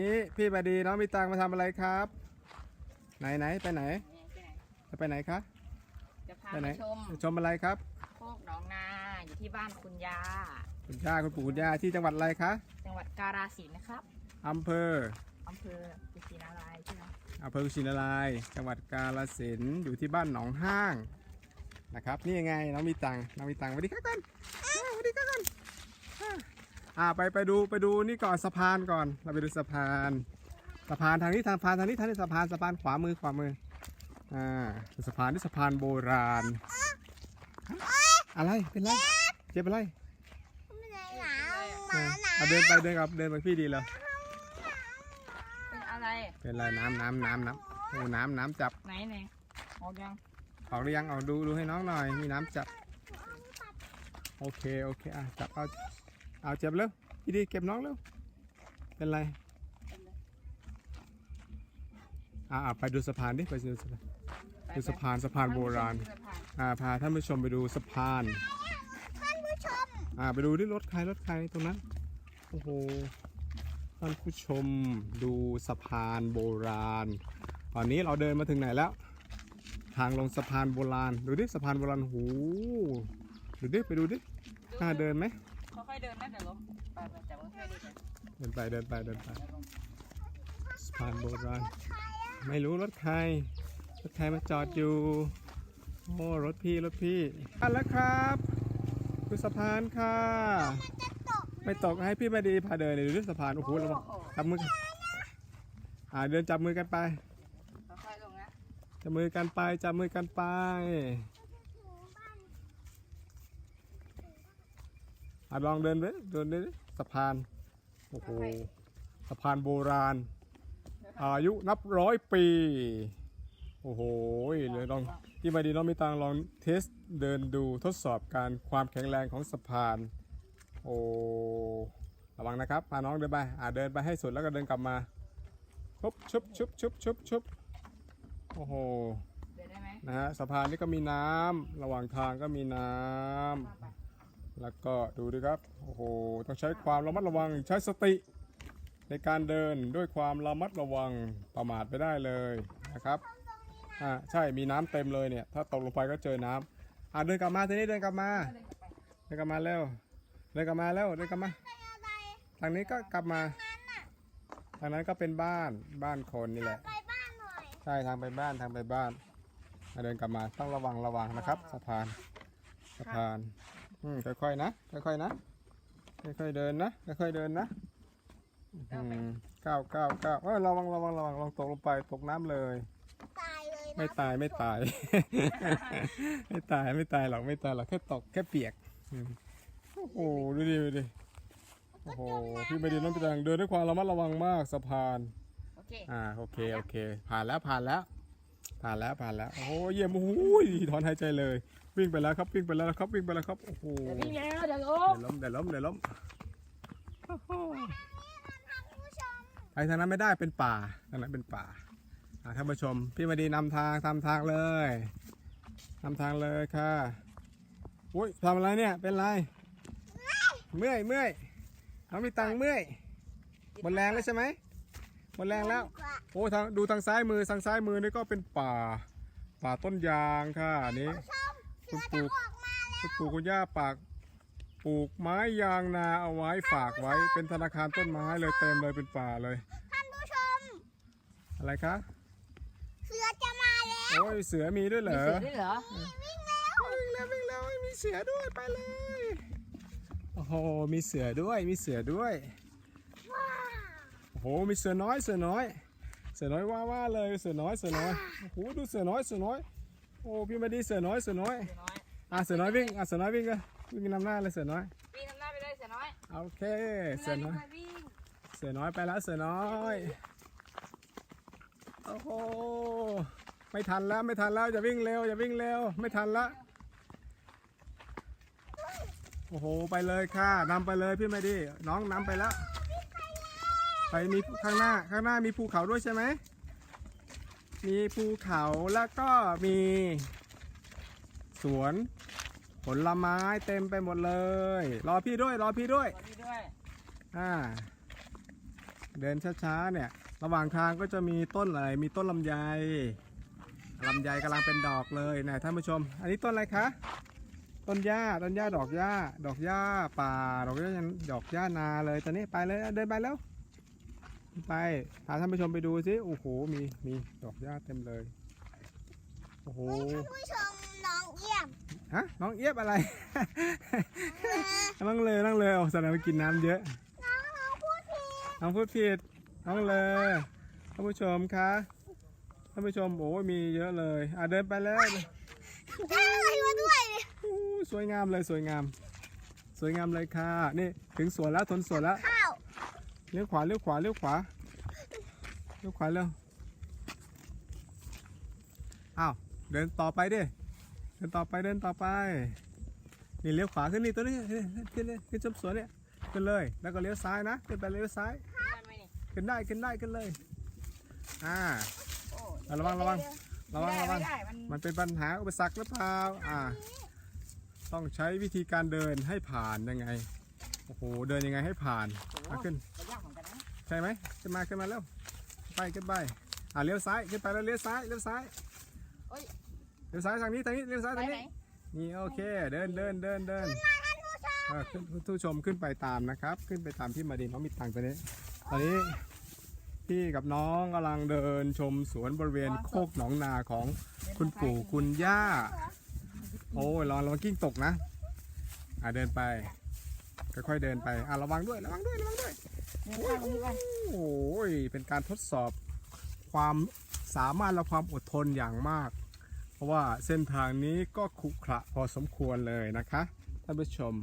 นี่พี่บดีน้องมีตังมาทำอะไรครับ ไหนไหนไปไหนจะไปไหนคะจะพาไปไหนมาชมชมอะไรครับโคกหนองนาอยู่ที่บ้านคุณยาคุณย่าคุณปู่คุณย่าที่จังหวัดอะไรคะจังหวัดกาฬสินธุ์นะครับอำเภออำเภอกุชินารายณ์ใช่ไหมอำเภอกุชินารายณ์จังหวัดกาฬสินธุ์อยู่ที่บ้านหนองห้างนะครับ นี่ยังไงน้องมีตังน้องมีตังสวัสดีครับกันอ้าวสวัสดีครับกัน อ่าอ่าไปไปดูไปดูนี่ก่อนสะพานก่อน เราไปดูสะพานสะพานทางนี้ทางพานทางนี้ทางนี้สะพานสะพานขวามือขวามืออ่าสะพานที่สะพานโบราณ อะไรเป็นไรเจ็บอะไรไม่ได้หนาวอ่าเอาเดินไปเดินกับเดินไปพี่ดีเลยเป็นอะไรเป็นไรน้ำน้ำน้ำน้ำโอ้น้ำน้ำจับไหนไหนออกยังออกหรือยังเอาดูดูให้น้องหน่อยมีน้ำจับโอเคโอเคอะจับเอา เอาเจ็บเร็วพี่ดีเก็บน้องเร็วเป็นไรอ่าอะไปดูสะพานดิไปดูสะพานไปดูสะพานสะพานโบราณไปสะพานอ่าพาท่านผู้ชมไปดูสะพานท่านผู้ชมอ่าไปดูที่รถใครรถใครตรงนั้นโอ้โหท่านผู้ชมดูสะพานโบราณ ตอนนี้เราเดินมาถึงไหนแล้ว ทางลงสะพานโบราณ ดูดิสะพานโบราณหูดูดิไปดูดิน่าเดินไหม ค่อยๆเดินนะเดี๋ยวล้มไปไปจับมือให้ดีกันเดินไปเดินไปเดินไปสะพานโบราณไม่รู้รถใครรถใครมาจอดอยู่โอ้รถพี่รถพี่อันแล้วครับดูสะพานค่ะจะตกไม่ตกให้พี่มาดีพาเดินเลยดูดิสะพานโอ้โหระวังจับมือกันอ่าเดินจับมือกันไปค่อยๆลงนะจับมือกันไปจับมือกันไป อะลองเดินไปเดินดิสะพานโอ้โหสะพานโบราณ อายุนับร้อยปี โอ้โหเลยลองที่มาดีน้องมีตังลองเทสเดินดูทดสอบการความแข็งแรงของสะพาน โอ้ระวังนะครับพาน้องเดินไปอ่าเดินไปให้สุดแล้วก็เดินกลับมาชุบชุบชุบชุบชุบชุบโอ้โหเดินได้ไหมนะฮะสะพานนี้ก็มีน้ำระหว่างทางก็มีน้ำ แล้วก็ดูดิครับ โอ้โห ต้องใช้ความระมัดระวัง ใช้สติ ในการเดินด้วยความระมัดระวังประมาทไม่ได้เลยนะครับ อ่า ใช่ มีน้ำเต็มเลยเนี่ย ถ้าตกลงไปก็เจอน้ำอ่าเดินกลับมาทีนี้เดินกลับมา เดินกลับไปเดินกลับมาเร็ว เดินกลับมาแล้วเดินกลับมาเป็นอะไรทางนี้ก็กลับมานั้นน่ะทางนั้นก็เป็นบ้าน บ้านคนนี่แหละไปบ้านหน่อยใช่ ทางไปบ้าน ทางไปบ้านอะเดินกลับมา ต้องระวังระวังนะครับ สะพาน สะพาน อืมค่อยๆนะค่อยๆนะค่อยๆเดินนะค่อยๆเดินนะอืมก้าวก้าวก้าวเออระวังระวังระวังลองตกลงไปตกน้ำเลย ตายเลยนะไม่ตายไม่ตาย ไม่ตายไม่ตายหรอกไม่ตายหรอกแค่ตกแค่เปียกอืมโอ้โหดูดิดูดิโอ้โหพี่ไม่ดีน้องพี่ตังเดินด้วยความระมัดระวังมากสะพาน โอเค อ่าโอเคโอเค ผ่านแล้วผ่านแล้ว ผ่านแล้วผ่านแล้ว โอ้โหเยี่ยมโอ้โหถอนหายใจเลย วิ่งไปแล้วครับวิ่งไปแล้วครับวิ่งไปแล้วครับโอ้โหเดี๋ยววิ่งแล้วเดี๋ยวล้มเดี๋ยวล้มเดี๋ยวล้มเดี๋ยวล้มโอ้โหท่านผู้ชมไปทางนั้นไม่ได้เป็นป่าทางนั้นเป็นป่าอ่าท่านผู้ชม พี่มาดีนำทางทำทางเลยนำทางเลยค่ะอุ้ยทำอะไรเนี่ยเป็นไรเมื่อยเมื่อยน้องมีตังค์เมื่อยหมดแรงแล้วใช่ไหมหมดแรงแล้วกว่าโอ้ทางดูทางซ้ายมือทางซ้ายมือนี่ก็เป็นป่า ป่าต้นยางค่ะอันนี้ชม คุณเสืปลูอกจะออกมาแล้วคุณปู่คุณย่าปากปลูกไม้ยางนาเอาไว้ฝากไว้ เป็นธนาคารต้นไม้เลยเต็มเลยเป็นป่าเลย ท่านผู้ชม อะไรคะเสือจะมาแล้วโอ้ยเสือมีด้วยเหรมีอเสือด้วยเหรอวิ่งแล้ววิ่งแล้ววิ่งแล้วมีเสือด้วยไปเลยโอ้โหมีเสือด้วยมีเสือด้วยว้าวโอ้โหมีเสือน้อยเสือน้อย เสือน้อยว่าว่าเลยเสือน้อยเสือน้อยโอ้โหดูเสือน้อยเสือน้อย โอ้พี่มาดีเสือน้อยเสือน้อยเสือน้อยอะเสือน้อยวิ่งอะเสือน้อยวิ่งกันวิ่งนำหน้าเลยเสือน้อยวิ่งทำหน้าไปเลยเสือน้อยโอเคเสือน้อยวิ่งเสือน้อยไปแล้วเสือน้อยโอ้โหไม่ทันแล้วไม่ทันแล้วอย่าวิ่งเร็วอย่าวิ่งเร็วไม่ทันละโอ้โหไปเลยค่ะนำไปเลยพี่ไม่ดีน้องนำไปแล้วไปมีข้างหน้าข้างหน้ามีภูเขาด้วยใช่ไหม มีภูเขาแล้วก็มีสวน ผลไม้เต็มไปหมดเลย รอพี่ด้วยรอพี่ด้วยขอพี่ด้วย อ่าเดินช้าๆเนี่ย ระหว่างทางก็จะมีต้นอะไรมีต้นลำไยลำไยกำลังเป็นดอกเลยนะท่านผู้ชม อันนี้ต้นอะไรคะ ต้นหญ้าต้นหญ้าดอกหญ้า ดอกหญ้าป่า ดอกหญ้าดอกหญ้านาเลยตอนนี้ไปเลยเดินไปแล้ว ไปพาท่านผู้ชมไปดูสิโอ้โหมีมีดอกหญ้าเต็มเลยโอ้โหท่านผู้ชมน้องเยี่ยมฮะน้องเอียบอะไรเออนั่งเลยนั่งเลยโอ้แสดงว่ากินน้ำเยอะน้องน้องพูดผิดน้องพูดผิดน้องเลยท่านผู้ชมคะท่านผู้ชมโอ้ยมีเยอะเลยอะเดินไปแล้วได้อะไรมาด้วยเนี่ยอู้สวยงามเลยสวยงาม สวยงามเลยค่ะนี่ถึงสวนแล้วทนสวนแล้วข้าว เลี้ยวขวาเลี้ยวขวาเลี้ยวขวาเลี้ยวขวาเร็วอ้าวเดินต่อไปดิเดินต่อไปเดินต่อไปนี่เลี้ยวขวาขึ้นนี่ตัวนี้นี่ขึ้นเลยขึ้นชมสวนเนี่ยขึ้นเลย แล้วก็เลี้ยวซ้ายนะขึ้นไปเลี้ยวซ้ายได้ไหมนี่ขึ้นได้ขึ้นได้ขึ้นเลยอ่าโอ้อะระวังระวังระวังระวังไม่ได้มันมันเป็นปัญหาอุปสรรคหรือเปล่าอ่า ต้องใช้วิธีการเดินให้ผ่านยังไงโอ้โหเดินยังไงให้ผ่านอะขึ้น ช่ไหมขึ้นมาขึ้นมาเร็วไปขึ้นไปอ่าเลี้ยวซ้ายขึ้นไปแล้วเลี้ยวซ้ายเลี้ยวซ้ายเลี้ยวซ้ายทางนี้ทางนี้เลี้ยวซ้ายไปทางไหนนี้นี่โอเคเดินเดินเดินเดินเออขึ้นผู้ชมขึ้นไปตามนะครับ ขึ้นไปตามพี่มาดินน้องมีตังค์ตัวนี้ตอนนี้พี่กับน้องกำลังเดินชมสวนบริเวณโคกหนองนาของคุณปู่คุณย่า โอ้ยระวังระวังกิ้งตกนะ อ่าเดินไปค่อยๆเดินไปอ่าระวังด้วยระวังด้วยระวังด้วย โอ้ยเป็นการทดสอบความสามารถและความอดทนอย่างมาก เพราะว่าเส้นทางนี้ก็ขรุขระพอสมควรเลยนะคะท่านผู้ชม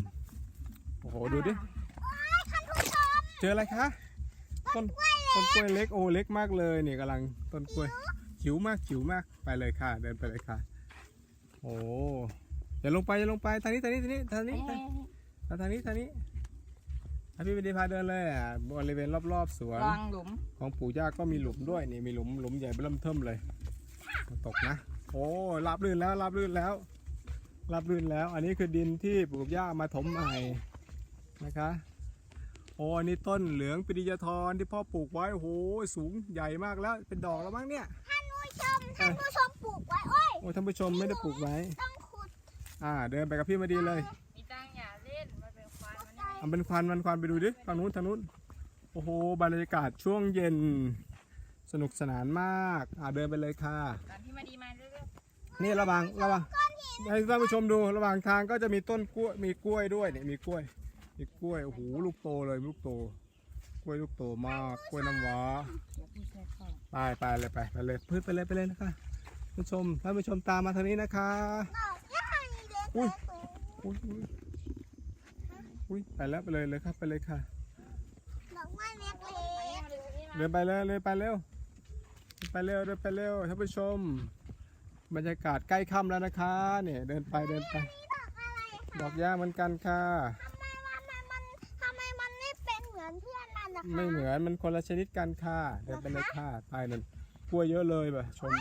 โอ้โหดูดิเจออะไรคะต้นต้นกล้วยเล็กโอ้เล็กมากเลยเนี่ยกำลังต้นกล้วยจิ๋วมากจิ๋วมากไปเลยค่ะ เดินไปเลยค่ะ โอ้อย่าลงไปอย่าลงไปทางนี้ทางนี้ทางนี้ทางนี้ทางทานี้ทางนี้ พี่วิดีพาเดินเลยอะบริเวณรอบๆสวนวางหลุม ของปู่ย่าก็มีหลุมด้วยนี่มีหลุมหลุมใหญ่เริ่มเทิมเลย ตกนะ โอ้ราบลื่นแล้วราบลื่นแล้วราบลื่นแล้ว อันนี้คือดินที่ปู่กับย่ามาถมใหม่นะคะโอ้อันนี้ต้นเหลืองปิริยทรที่พ่อปลูกไว้โอ้โหสูงใหญ่มากแล้วเป็นดอกแล้วมั้งเนี่ยท่านผู้ชมท่านผู้ชมปลูกไว้โอ้ยโอ้ท่านผู้ชมไม่ได้ปลูกไว้ต้องขุดอ่าเดินไปกับพี่มาดีเลย มันนี่มันเป็นควันมันควันไปดูดิทางนู้นทางนู้นโอ้โหบรรยากาศช่วงเย็นสนุกสนานมากอ่าเดินไปเลยค่ะตอนที่มาดีมาเรื่อยนี่ระหว่างระหว่างให้ท่านผู้ชมดูระหว่างทางก็จะมีต้นกล้วยมีกล้วยด้วยเนี่ยมีกล้วย มีกล้วยโอ้โหลูกโตเลยลูกโต กล้วยลูกโตมากกล้วยน้ำว้าๆเดี๋ยวพี่แช่เข้าไปไปเลยไปไปเลยพืชไปเลยไปเลยนะคะท่านผู้ชมท่านผู้ชมตามมาทางนี้นะคะดอกย่านี่เล็กอุ้ยๆเลย อุ้ยอุ้ยอุ้ยไปแล้วไปเลยเลยครับไปเลยค่ะดอกไม้เล็กมาดูนี่มาเดินไปเลยเลยไปเร็วไปเร็วเดินไปเร็วท่านผู้ชม บรรยากาศใกล้ค่ำแล้วนะคะเนี่ยเดินไปเดินไปๆนี่ดอกอะไรดอกหญ้าเหมือนกันค่ะทำไมมันมันทำไมมันไม่เป็นเหมือนเพื่อนมันนะคะไม่เหมือนมันคนละชนิดกันค่ะเดินไปเลยค่ะไปนั่นกล้วยเยอะเลยแบบชม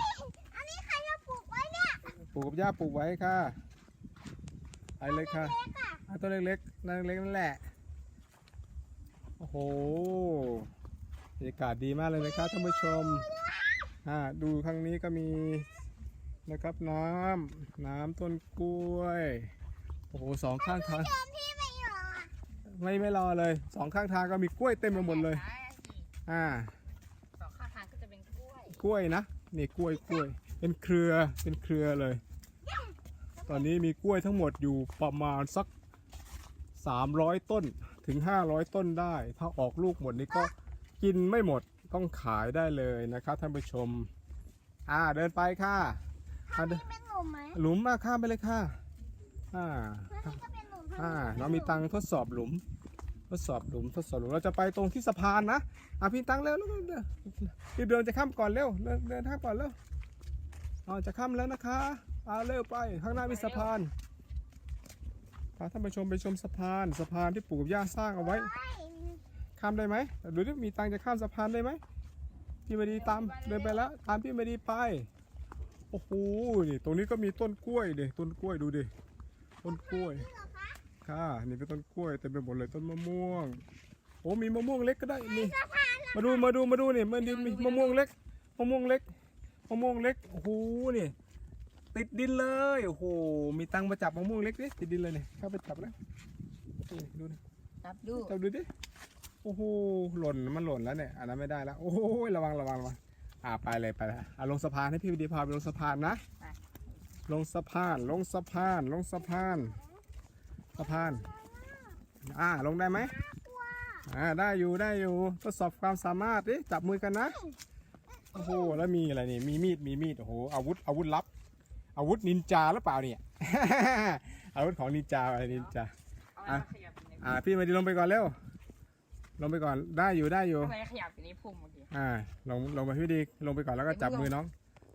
อันนี้ใครมาปลูกไว้เนี่ยปลูกกับย่าปลูกไว้ค่ะไปเลยค่ะเล็กอะอะ ต้นเล็กๆนั่นเล็กๆนั่นแหละ โอ้โหบรรยากาศดีมากเลยนะครับท่านผู้ชมอ่าดูข้างนี้ก็มีนะครับน้ำน้ำต้นกล้วย โอ้โหสองข้างทางเดิมพี่ไม่หรอไม่ไม่รอเลยสองข้างทางก็มีกล้วยเต็มไปหมดเลยซ้ายอะสิอ่าสองข้างทางก็จะเป็นกล้วย กล้วยนะนี่กล้วยกล้วย เป็นเครือเป็นเครือเลย ตอนนี้มีกล้วยทั้งหมดอยู่ประมาณสัก 300 ต้นถึง 500 ต้นได้ ถ้าออกลูกหมดนี้ก็กินไม่หมดต้องขายได้เลยนะครับท่านผู้ชม อ่าเดินไปค่ะอ่าเดินเป็นหลุมไหมหลุมมาข้ามไปเลยค่ะอ่ามันก็เป็นหลุมอ่าเรามีตังค์ทดสอบหลุม ทดสอบหลุมทดสอบหลุมเราจะไปตรงที่สะพานนะอะพี่ตังค์เร็วเร็วเร็วเร็วรีบเดินจะข้ามก่อนเร็วเดินเดินข้ามก่อนเร็วอ๋อจะข้ามแล้วนะคะเอาเร็วไปข้างหน้ามีสะพาน พาท่านผู้ชมไปชมสะพานสะพานที่ปู่กับย่าสร้างเอาไว้ ข้ามได้ไหมดูดิมีตังจะข้ามสะพานได้ไหมพี่มาดีตามเดินไปแล้ว ตามพี่มาดีไปโอ้โหนี่ตรงนี้ก็มีต้นกล้วยดิต้นกล้วยดูดิต้นกล้วยค่ะนี่เป็นต้นกล้วยเต็มไปหมดเลยต้นมะม่วงโอ้มีมะม่วงเล็กก็ได้นี่มาดูมาดูมาดูนี่มันดินมีมะม่วงเล็กมะม่วงเล็กมะม่วงเล็กโอ้โหนี่ ติดดินเลยโอ้โหมีตังค์มาจับมะม่วงเล็กดิติดดินเลยเนี่ยเข้าไปจับแล้วนี่ดูดิจับดูจับดูดิโอ้โหหล่นมันหล่นแล้วเนี่ยอันนั้นไม่ได้แล้วโอ้โหระวังระวังระวังอ่าไปเลยไปเลยอะลงสะพานให้พี่วิดีพาไปลงสะพานนะลงสะพานลงสะพานลงสะพานสะพานอ่าลงได้ไหมอ่าได้อยู่ได้อยู่ทดสอบความสามารถดิจับมือกันนะโอ้โหแล้วมีอะไรนี่มีมีดมีมีดโอ้โหอาวุธอาวุธลับ อาวุธนินจาหรือเปล่าเนี่ย อาวุธของนินจาอะไรนินจาเอาไว้มาขยับอยู่ในอ่าพี่มาดีลงไปก่อนเร็วลงไปก่อนได้อยู่ได้อยู่เอาไว้ขยับอยู่ในพุ่มเมื่อกี้อ่าลงลงไปพี่ดีลงไปก่อนแล้วก็จับมือน้อง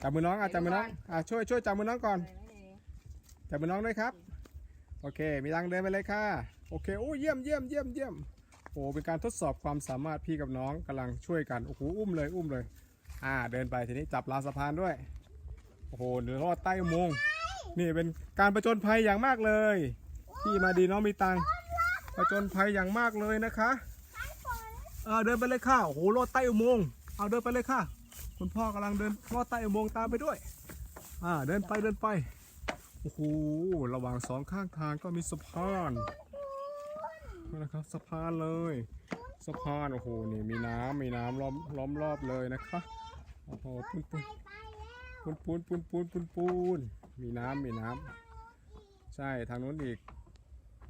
จับมือน้องอะจับมือน้องอ่าช่วยช่วยจับมือน้องก่อนเลยไม่ดีจับมือน้องด้วยครับ โอเค มีตังค์เดินไปเลยค่ะ โอเคโอ้เยี่ยมเยี่ยมเยี่ยมเยี่ยมโอ้เป็นการทดสอบความสามารถพี่กับน้องกำลังช่วยกันโอ้โหอุ้มเลยอุ้มเลย อ่าเดินไปทีนี้จับราวสะพานด้วย โอ้โหเดือรอดใต้อุโมงค์นี่เป็นการประจนภัยอย่างมากเลยพี่มาดีน้องมีตังค์ประจนภัยอย่างมากเลยนะคะเออเดินไปเลยค่ะโอ้โหรอดใต้อุโมงค์เอาเดินไปเลยค่ะ คุณพ่อกำลังเดินรอดใต้อุโมงค์ตามไปด้วย อ่าเดินไปเดินไปโอ้โหระหว่างสองข้างทางก็มีสะพานนะครับสะพานเลยสะพานโอ้โหนี่มีน้ำมีน้ำล้อมล้อมรอบเลยนะคะโอ้โหปูนปูน ปูนปูนปูนปูนปูนปูนมีน้ำมีน้ำใช่ทางนู้นอีก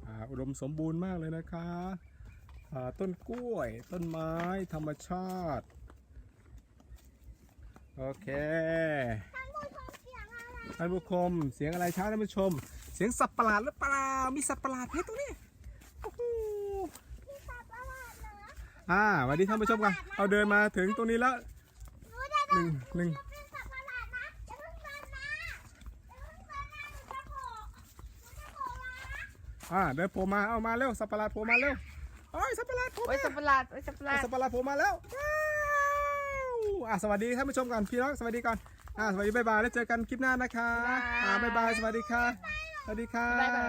อ่าอุดมสมบูรณ์มากเลยนะคะอ่าต้นกล้วย ต้นไม้ธรรมชาติ โอเคท่านผู้ชมเสียงอะไรช้าท่านผู้ชม เสียงสัตว์ประหลาดหรือเปล่า มีสัตว์ประหลาดไหมตรงนี้โอ้โหอ่าสวัสดีท่านผู้ชมกันเอาเดินมาถึงตรงนี้แล้วหนึ่งหนึ่ง อ่าเดินโผล่มาเอามาเร็วสัตว์ประหลาดโผล่มาเร็วโอ้ยสัตว์ประหลาดโผล่โอ้ยมาสัตว์ประหลาดโอ้ยสัตว์ประหลาดสัตว์ประหลาดโผล่มาแล้วว้าวอะสวัสดีท่านผู้ชมก่อนพี่น้องสวัสดีก่อนอ่าสวัสดีบ๊ายบายแล้วเจอกันคลิปหน้านะคะอ่าบ๊ายบายสวัสดีค่ะสวัสดีค่ะ